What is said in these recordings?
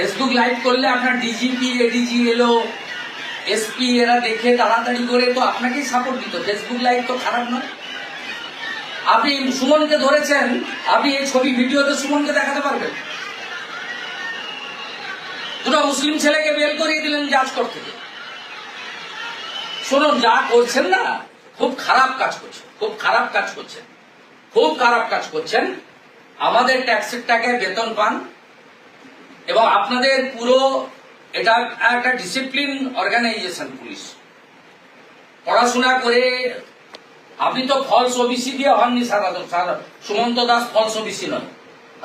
Facebook live করলে আপনার DGP ADG এলো এসপি এরা দেখে তাড়াতাড়ি করে তো আপনাকেই সাপোর্ট দিত। ফেসবুক লাইভ তো খারাপ নয়। আপনি সুমনকে ধরেছেন, আপনি এই ছবি ভিডিওতে সুমনকে দেখাতে পারবেন। দুটো মুসলিম ছেলেকে বের করিয়ে দিলেন জাজকোট থেকে। শুনুন, যা করছেন না, খুব খারাপ কাজ করছেন, খুব খারাপ কাজ করছেন। খুব খারাপ কাজ করছেন। আমাদের ট্যাক্সের টাকায় বেতন পান। এবং আপনাদের পুরো এটা একটা ডিসিপ্লিন অর্গানাইজেশন পুলিশ। পড়াশোনা করে আপনি তো ফলস ওবিসি দিয়ে হননি সারা সুমন্ত দাস ফলস ওবিসি নয়।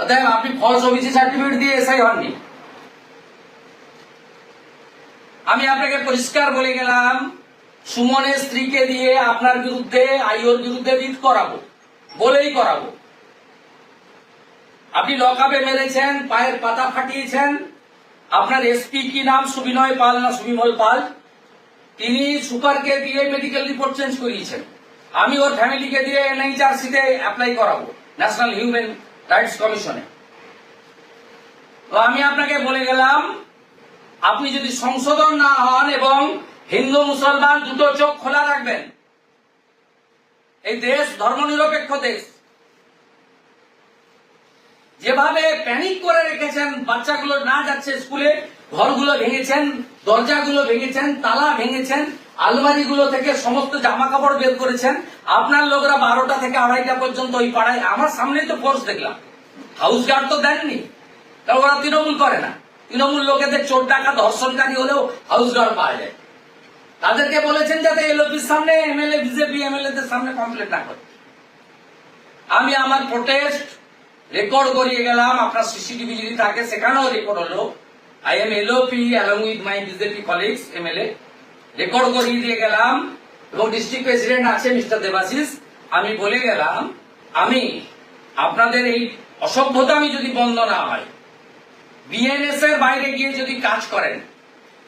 অতএব আপনি ফলস ওবিসি সার্টিফিকেট দিয়ে এসআই হননি। আমি আপনাকে পরিষ্কার বলে গেলাম, সুমনের স্ত্রীকে দিয়ে আপনার বিরুদ্ধে, আইওর বিরুদ্ধে রিট করাবো, বলেই করাবো। আপনি লকআপে মেরেছেন, পায়ের পাতা ফাটিয়েছেন। আপনার এসপি কি নাম? সুবিনয় পাল না সুবিমল পাল? তিনি সুপারকে দিয়ে মেডিকেল রিপোর্ট চেঞ্জ করিয়েছেন। আমি ওর ফ্যামিলিকে দিয়ে এনএইচআরসিতে অ্যাপ্লাই করাবো ন্যাশনাল হিউম্যান রাইটস কমিশনে তো আমি আপনাকে বলে গেলাম, আপনি যদি সংশোধন না হন এবং হিন্দু মুসলমান দুটো চোখ খোলা রাখবেন, এই দেশ ধর্মনিরপেক্ষ দেশ যেভাবে প্যানিক করে রেখেছেন, বাচ্চাগুলো না যাচ্ছে স্কুলে, ঘরগুলো ভেঙেছেন, দরজাগুলো ভেঙেছেন, তালা ভেঙেছেন, আলমারিগুলো থেকে সমস্ত জামা কাপড় বের করেছেন। আপনার লোকরা বারোটা থেকে আড়াইটা পর্যন্ত ওই পাড়ায়, আমার সামনেই তো ফোর্স দেখলাম। হাউস গার্ড তো দেননি। কারণ ওরা তৃণমূল করে না। তৃণমূল লোকেদের চোর ডাকা ধর্ষণকারী হলেও হাউস গার্ড পাওয়া যায়। তাদেরকে বলেছেন যাতে এলওপির সামনে, এমএলএ, বিজেপি এমএলএ সামনে কমপ্লেন না করে। আমি আমার প্রোটেস্ট রেকর্ড করিয়ে গেলাম, আপনার সিসিটিভি যদি থাকে, সেখানেও রেকর্ড হলো। I am LOP along with my BJP colleagues MLA record করিয়ে দিয়ে গেলাম, এবং ডিস্ট্রিক্ট প্রেসিডেন্ট আছে মিস্টার দেবাশিস। আমি বলে গেলাম, আমি আপনাদের এই অসভ্যতা আমি যদি বন্ধ না হয় বিএনএস এর বাইরে গিয়ে যদি কাজ করেন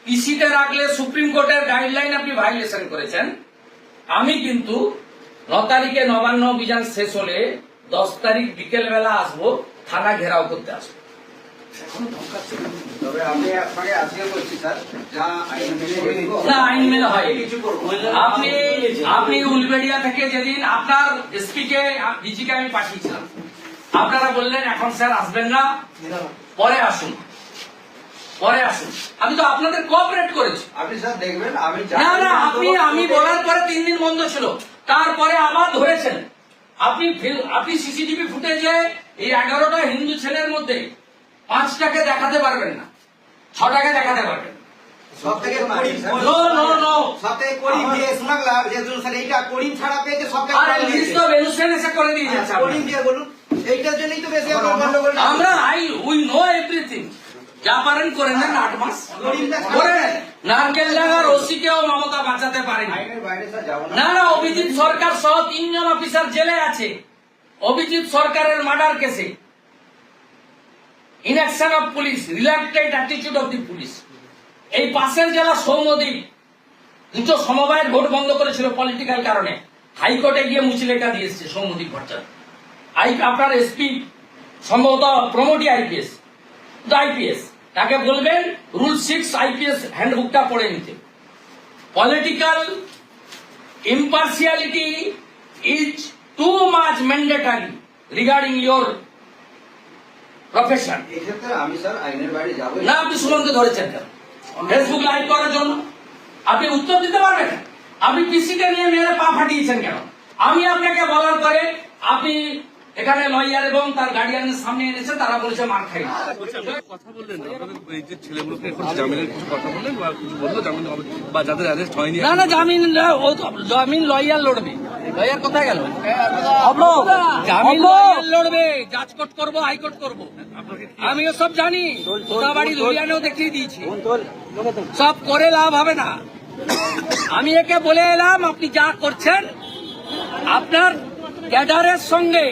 পিসিতে রাখলে সুপ্রিম কোর্টের গাইডলাইন আপনি ভাইলেশন করেছেন। আমি কিন্তু ন তারিখে নবান্ন অভিযান শেষ হলে দশ তারিখ বিকেল বেলা আসব থানা ঘেরাও করতে আসব। আপনি উলবেড়িয়া থেকে যেদিন আপনার এসপি কে ডিজি কে আমি পাঠিয়েছিলাম। আপনারা বললেন এখন স্যার আসবেন না। পরে আসুন। পরে আসুন। আমি তো আপনাদের কোঅপারেট করেছি। আপনি স্যার দেখবেন আমি না না আপনি আমি বলার পরে তিন দিন বন্ধ ছিল। তারপরে আবার আপনি ফিল- আপনি সিসিটিভি ফুটেজে এই এগারোটা হিন্দু ছেলের মধ্যে পাঁচটাকে দেখাতে পারবেন না। ছটাকে দেখাতে পারবেন আমরা আই উই নো এভরিথিং যা পারেন করে নেন আট মাস। করে নারকেল ডাঙ্গার ওসিকেও মমতা বাঁচাতে পারেনি। না না, অভিজিৎ সরকার সহ তিনজন অফিসার জেলে আছে। অভিজিৎ সরকারের মার্ডার কেসে। Inaction of police reluctant attitude of the police এই পাশের জেলা সৌমদ্বীপ দুটো সমবায়ের ভোট বন্ধ করেছিল পলিটিক্যাল কারণে। হাইকোর্টে গিয়ে মুচলেটা দিয়েছে সৌমদ্বীপ ভট্টাচার্য। আই আপনার এসপি, সম্ভবত প্রমোটি আইপিএস। আইপিএস। তাকে বলবেন রুল সিক্স আইপিএস হ্যান্ডবুকটা পড়ে নিতে। Political impartiality is too much mandatory regarding your profession. এক্ষেত্রে আমি স্যার আইনের বাইরে যাব না আপনি সুমনকে ধরেছেন কেন? ফেসবুক লাইভ করার জন্য। আপনি উত্তর দিতে পারবেন? আপনি পিসিকে নিয়ে মেরে পা ফাটিয়েছেন কেন? আমি আপনাকে বলার পরে আপনি এখানে লয়ার এবং তার গার্ডিয়ানের সামনে এনেছে তারা বলেছে মার খাই। কথা বললেন আপনাদের এই যে ছেলেগুলোকে জামিনের কিছু কথা বললেন বা কিছু বলল জামিন বা যাদের অ্যারেস্ট হয়নি না না জামিন ও জামিন লয়ার লড়বে। লয়ার কোথায় গেল? জামিন লয়ার লড়বে জাজকোর্ট করব হাইকোর্ট করব। আপনাকে কি আমি সব জানি বাড়ি দেখিয়ে দিয়েছি। সব করে লাভ হবে না। আমি একে বলে এলাম আপনি যা করছেন আপনার ক্যাডারের সঙ্গে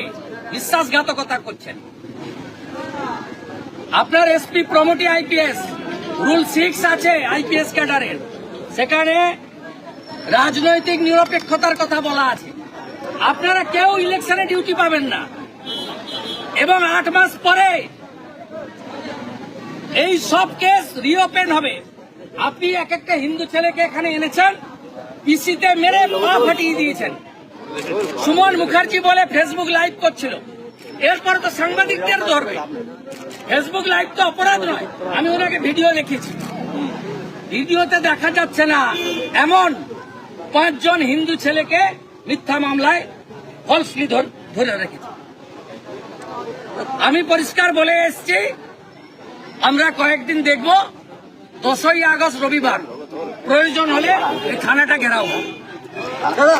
বিশ্বাসঘাতকতা করছেন। আপনার SP promotee IPS rule six আছে আইপিএস ক্যাডারের সেখানে রাজনৈতিক নিরপেক্ষতার কথা বলা আছে। আপনারা কেউ ইলেকশনে ডিউটি পাবেন না। এবং আট মাস পরে এই সব কেস রিওপেন হবে। আপনি এক একটা হিন্দু ছেলেকে এখানে এনেছেন পিসিতে মেরে পা ফাটিয়ে দিয়েছেন। সুমন মুখার্জি বলে ফেসবুক লাইভ করছিল। এরপর তো সাংবাদিকদের ধরবে ফেসবুক লাইভ তো অপরাধ নয়, আমি ওনাকে ভিডিও দেখেছি ভিডিওতে দেখা যাচ্ছে না, এমন পাঁচজন হিন্দু ছেলেকে মিথ্যা মামলায় ফলসলি ধরে রেখেছে। আমি পরিষ্কার বলে এসছি, আমরা কয়েকদিন দেখব। দশই আগস্ট রবিবার, প্রয়োজন হলে এই থানাটা ঘেরাও হবে।